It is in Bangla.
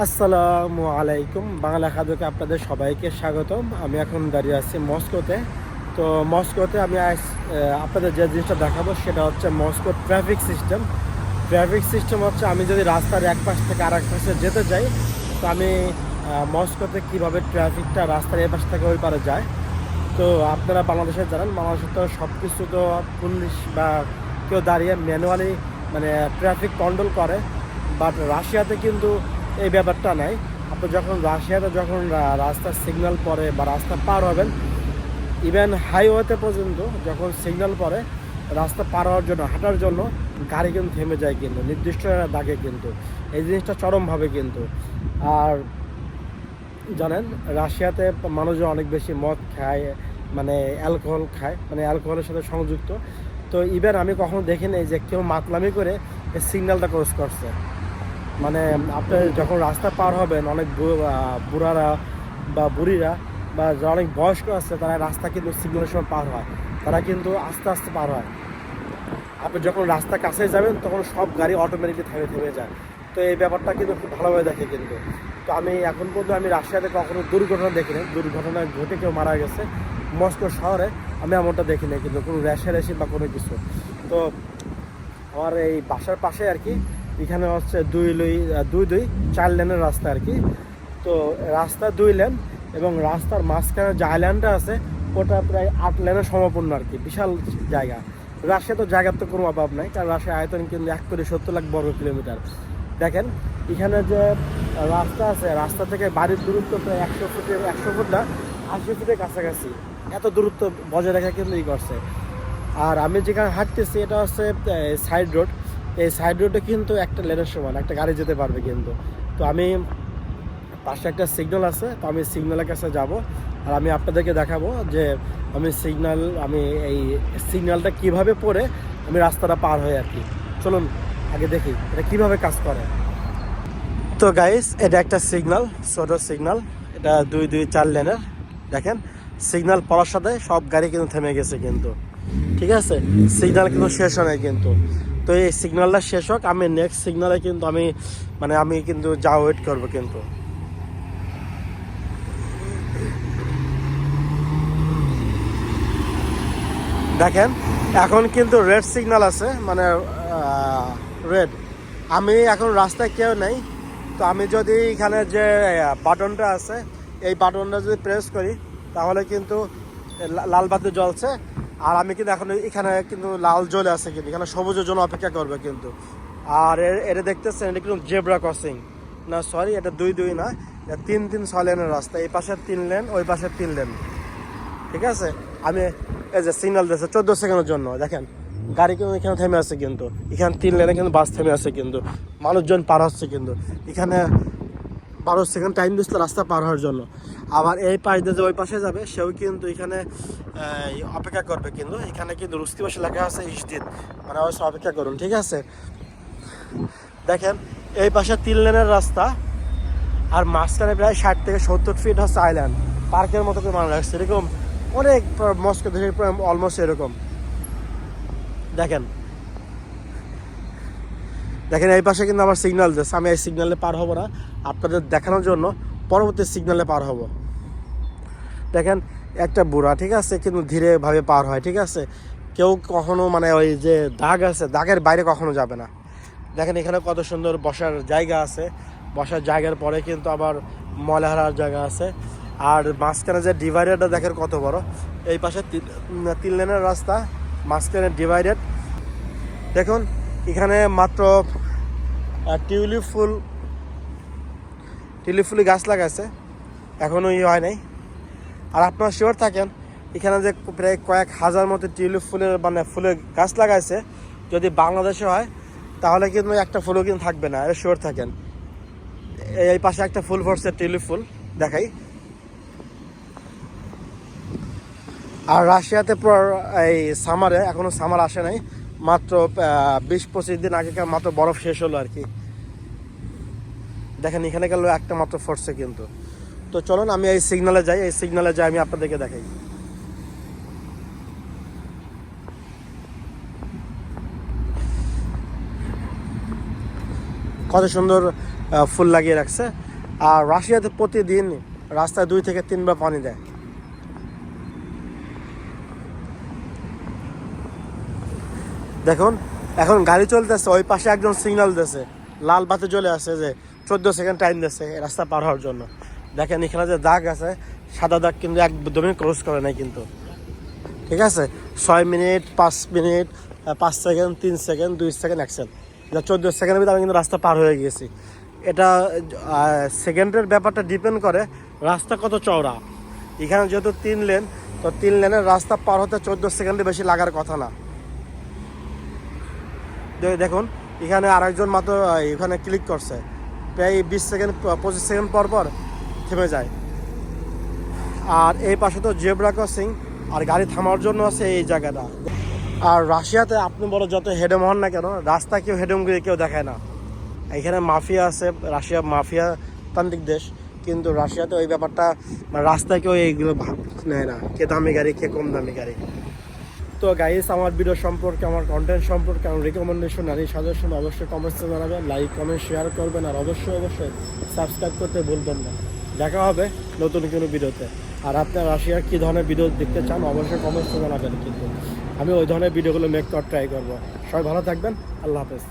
আসসালামু আলাইকুম। বাংলা খাদ্যকে আপনাদের সবাইকে স্বাগতম। আমি এখন দাঁড়িয়ে আছি মস্কোতে। তো মস্কোতে আমি আপনাদের যে জিনিসটা দেখাবো সেটা হচ্ছে Moscow traffic system. Traffic system হচ্ছে আমি যদি রাস্তার এক পাশ থেকে আর এক পাশে যেতে চাই তো আমি মস্কোতে কীভাবে ট্রাফিকটা রাস্তার এ পাশ থেকে ওই পারে যায়। তো আপনারা বাংলাদেশে জানেন বাংলাদেশে তো সব কিছু তো পুলিশ বা কেউ দাঁড়িয়ে ম্যানুয়ালি মানে ট্রাফিক কন্ট্রোল করে। বাট রাশিয়াতে কিন্তু এই ব্যাপারটা নাই। আপনি যখন রাশিয়াতে যখন রাস্তার সিগন্যাল পরে বা রাস্তা পার হবেন ইভেন হাইওয়েতে পর্যন্ত যখন সিগন্যাল পরে, রাস্তা পার হওয়ার জন্য, হাঁটার জন্য গাড়ি কিন্তু থেমে যায় কিন্তু, নির্দিষ্ট দাগে কিন্তু। এই জিনিসটা চরমভাবে কিন্তু। আর জানেন, রাশিয়াতে মানুষজন অনেক বেশি মদ খায় মানে অ্যালকোহল খায় মানে অ্যালকোহলের সাথে সংযুক্ত। তো ইভেন আমি কখনো দেখিনি যে কেউ মাতলামি করে সিগন্যালটা ক্রস করছে। মানে আপনি যখন রাস্তা পার হবেন, অনেক বুড়ারা বা বুড়িরা বা যারা অনেক বয়স্ক আছে, তারা রাস্তা কিন্তু সিগন্যালের সময় পার হয়। তারা কিন্তু আস্তে আস্তে পার হয়। আপনি যখন রাস্তা কাছে যাবেন, তখন সব গাড়ি অটোমেটিকলি থেমে থেমে যায়। তো এই ব্যাপারটা কিন্তু খুব ভালোভাবে দেখে কিন্তু। তো আমি এখন পর্যন্ত আমি রাশিয়াতে কখনো দুর্ঘটনা দেখিনি। দুর্ঘটনা ঘটে কেউ মারা গেছে মস্কো শহরে, আমি এমনটা দেখিনি কিন্তু কোনো রেশারেশি বা কোনো কিছু। তো আমার এই বাসার পাশে আর কি এখানে হচ্ছে দুই লুই দুই দুই, চার লেনের রাস্তা আর কি। তো রাস্তা দুই লেন এবং রাস্তার মাঝখানে যে আইল্যান্ডটা আছে, ওটা প্রায় আট লেনের সমপূর্ণ আর কি, বিশাল জায়গা। রাশিয়া তো জায়গার তো কোনো অভাব নাই, কারণ রাশিয়া আয়তন কিন্তু এক কোটি সত্তর লাখ বর্গ কিলোমিটার। দেখেন, এখানে যে রাস্তা আছে, রাস্তা থেকে বাড়ির দূরত্ব প্রায় একশো ফুটের, একশো ফুট না, আশি ফুটের কাছাকাছি। এত দূরত্ব বজায় রাখা কিন্তু ই করছে। আর আমি যেখানে হাঁটতেছি, এটা হচ্ছে সাইড রোড এই সাইড রোডে কিন্তু একটা লেনের সমান, একটা গাড়ি যেতে পারবে কিন্তু। তো আমি পাশে একটা সিগন্যাল আছে, তো আমি সিগন্যালের কাছে যাব, আর আমি আপনাদেরকে দেখাবো যে আমি সিগন্যাল আমি এই সিগন্যালটা কীভাবে পড়ে আমি রাস্তাটা পার হই আর কি। চলুন, আগে দেখি এটা কীভাবে কাজ করে। তো গাইস এটা একটা সিগন্যাল ছোট সিগন্যাল এটা দুই দুই, চার লেনের, দেখেন সিগন্যাল পড়ার সাথে সব গাড়ি কিন্তু থেমে গেছে কিন্তু। ঠিক আছে? সিগন্যাল কিন্তু শেষ হয় কিন্তু। তো এই সিগন্যালটা শেষ হোক, আমি নেক্সট সিগনালে কিন্তু আমি মানে আমি কিন্তু যা ওয়েট করব কিন্তু। দেখেন, এখন কিন্তু রেড সিগনাল আছে মানে রেড আমি এখন রাস্তায় কেউ নেই, তো আমি যদি এখানে যে বাটনটা আছে, এই বাটনটা যদি প্রেস করি, তাহলে কিন্তু লাল বাতি জ্বলছে। আর আমি কিন্তু এখন এখানে কিন্তু লাল জ্বলে আছে কিন্তু, এখানে সবুজের জন্য অপেক্ষা করবে কিন্তু। আর এটা দেখতেছেন, এটা কিন্তু জেব্রা ক্রসিং। না সরি এটা দুই দুই না তিন তিন ছয় লেনের রাস্তা, এই পাশে তিন লেন, ওই পাশে তিন লেন। ঠিক আছে? আমি এই যে সিগন্যাল দিয়েছে চোদ্দ সেকেন্ডের জন্য, দেখেন, গাড়ি কিন্তু এখানে থেমে আছে কিন্তু, এখানে তিন লেনে কিন্তু বাস থেমে আছে কিন্তু, মানুষজন পার হচ্ছে কিন্তু। এখানে বারো সেকেন্ড টাইম দিচ্ছে রাস্তা পার হওয়ার জন্য। আবার এই পাশ দিয়ে যে ওই পাশে যাবে, সেও কিন্তু এখানে অপেক্ষা করবে কিন্তু। এখানে কিন্তু রুস্তি পাশে লেখা আছে ইসদিন মানে অবশ্যই অপেক্ষা করুন, ঠিক আছে? দেখেন, এই পাশে তিন লেনের রাস্তা, আর মাঝখানে প্রায় ষাট থেকে সত্তর ফিট হচ্ছে আইল্যান্ড পার্কের মতো করে বানানো রাখছে এরকম অনেক মস্কো দেশে অলমোস্ট এরকম। দেখেন। দেখেন, এই পাশে কিন্তু আমার সিগন্যাল দিচ্ছে। আমি এই সিগন্যালে পার হব না। আপনাদের দেখানোর জন্য পরবর্তী সিগন্যালে পার হব। দেখেন, একটা বুড়া, ঠিক আছে, কিন্তু ধীরেভাবে পার হয়, ঠিক আছে? কেউ কখনো মানে ওই যে দাগ আছে, দাগের বাইরে কখনো যাবে না। দেখেন, এখানে কত সুন্দর বসার জায়গা আছে। বসার জায়গার পরে কিন্তু আবার ময়লা হারার জায়গা আছে। আর মাঝখানে যে ডিভাইডারটা দেখেন কত বড়। এই পাশে তিন লেনের রাস্তা, মাঝখানে ডিভাইডেড দেখুন, এখানে মাত্র টিউলিপ ফুল টিউলিপ ফুলি গাছ লাগাইছে এখনও ই হয় নাই। আর আপনারা শিওর থাকেন, এখানে যে প্রায় কয়েক হাজার মতো টিউলিপ ফুলের মানে ফুলের গাছ লাগাইছে, যদি বাংলাদেশে হয়, তাহলে কিন্তু একটা ফুলও কিন্তু থাকবে না, এটা শিওর থাকেন। এই- পাশে একটা ফুল ফুটছে টিউলিপ ফুল দেখাই। আর রাশিয়াতে এই সামারে এখনও সামার আসে নাই, মাত্র বিশ পঁচিশ দিন আগেকার মাত্র বরফ শেষ হলো আর কি। দেখেন, এখানে গেল একটা মাত্র ফোর্সে কিন্তু তো। চলুন, আমি এই সিগনালে যাই, এই সিগনালে যাই, আমি আপনাদেরকে দেখাই। কত সুন্দর ফুল লাগিয়ে রাখছে। আর রাশিয়াতে প্রতিদিন রাস্তায় দুই থেকে তিনবার পানি দেয়। দেখুন, এখন গাড়ি চলতেছে, ওই পাশে একজন সিগন্যাল দিয়েছে লাল বাতি চলে আসছে যে চোদ্দ সেকেন্ড টাইম দিচ্ছে রাস্তা পার হওয়ার জন্য। দেখেন এখানে যে দাগ আছে, সাদা দাগ কিন্তু একদমই ক্রস করে নাই কিন্তু। ঠিক আছে? ছয় মিনিট, পাঁচ মিনিট পাঁচ সেকেন্ড, তিন সেকেন্ড, দুই সেকেন্ড, এক সেকেন্ড। চোদ্দ সেকেন্ডের ভিতরে আমি কিন্তু রাস্তা পার হয়ে গেছি এটা সেকেন্ডের ব্যাপারটা ডিপেন্ড করে রাস্তা কত চওড়া। এখানে যেহেতু তিন লেন তো তিন লেনের রাস্তা পার হতে চোদ্দ সেকেন্ডে বেশি লাগার কথা না। দেখুন, এখানে আরেকজন মাত্র এখানে ক্লিক করছে। প্রায় বিশ সেকেন্ড পঁচিশ সেকেন্ড পর পর থেমে যায়। আর এই পাশে তো জেব্রা ক্রসিং, আর গাড়ি থামার জন্য আছে এই জায়গাটা। আর রাশিয়াতে আপনি বলো যত হেডেম হন না কেন, রাস্তা কেউ হেডেম করে কেউ দেখায় না। এখানে মাফিয়া আছে, রাশিয়া মাফিয়া তান্ত্রিক দেশ, কিন্তু রাশিয়াতে ওই ব্যাপারটা মানে রাস্তায় কেউ এইগুলো নেয় না, কে দামি গাড়ি, কে কম দামি গাড়ি। তো গাইস আমার ভিডিও সম্পর্কে, আমার কন্টেন্ট সম্পর্কে, আমার রিকমেন্ডেশন আর এই সাজেশন অবশ্যই কমেন্টসে জানাবেন লাইক কমেন্ট শেয়ার করবেন আর অবশ্যই অবশ্যই সাবস্ক্রাইব করতে ভুলবেন না। দেখা হবে নতুন কোনো ভিডিওতে আর আপনার রাশিয়ার কী ধরনের ভিডিও দেখতে চান, অবশ্যই কমেন্টসে জানাবেন কিন্তু। আমি ওই ধরনের ভিডিওগুলো মেক করার ট্রাই করব। সবাই ভালো থাকবেন, আল্লাহ হাফেজ।